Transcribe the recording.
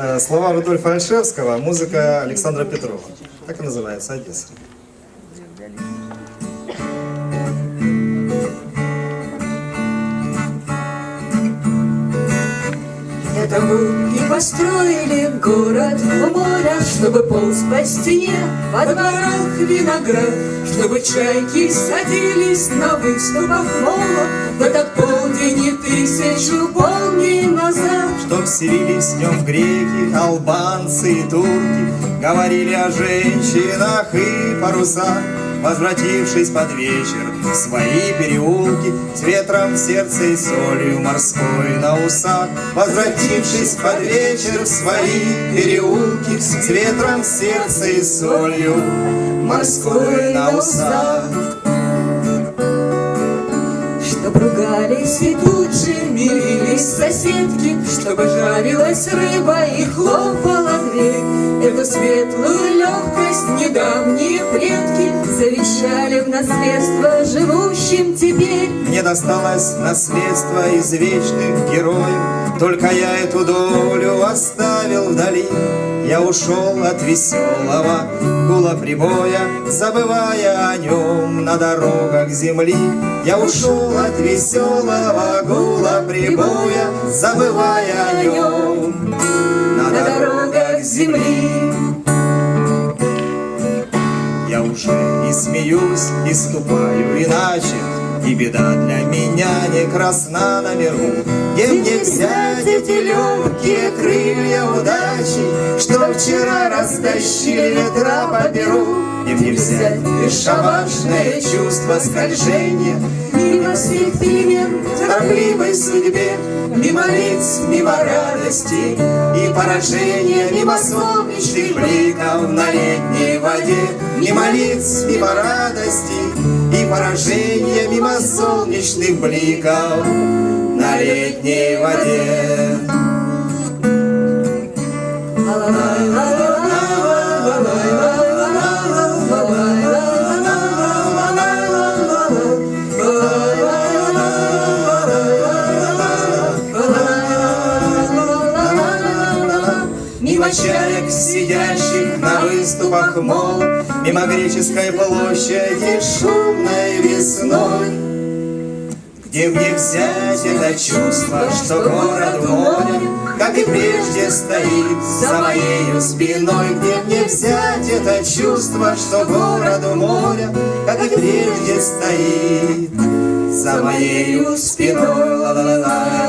Э, Слова Рудольфа Альшевского, музыка Александра Петрова. Так и называется Одесса. Это мы и построили город у моря, Чтобы полз по стене во дворах виноград, Чтобы чайки садились на выступах мола В этот полдень и тысячу полдней назад. Чтоб селились в нем греки, албанцы и турки, Говорили о женщинах и парусах, Возвратившись под вечер в свои переулки, С ветром в сердце и солью морской на усах, Возвратившись под вечер в свои переулки, С ветром в сердце и солью морской на усах. Ругались и тут же мирились соседки, Чтобы жарилась рыба и хлопала дверь. Эту светлую легкость недавние предки Завещали в наследство живущим теперь. Мне досталось наследство из вечных героев, Только я эту долю оставил вдали. Я ушел от веселого гула прибоя, Забывая о нем на дорогах земли. Я ушел от веселого гула прибоя, Забывая о нем на дорогах земли. Я уже и смеюсь, и ступаю иначе, И беда для меня не красна на миру. Где мне взять эти легкие крылья удачи, Что вчера растащили ветра по? Где мне взять бесшабашное чувство скольжения Мимо всех перемен, торопливой судьбе, Мимо лиц, мимо радости и поражения, Мимо солнечных бликов на летней воде, Мимо лиц, мимо радости и поражения, Мимо солнечных бликов на летней воде. Мимо чаек, сидящих на выступах мол, Мимо греческой площади шумной весной. Где мне взять это чувство, что город море, Как и прежде стоит за моею спиной? Где мне взять это чувство, что город моря, Как и прежде стоит за моею спиной?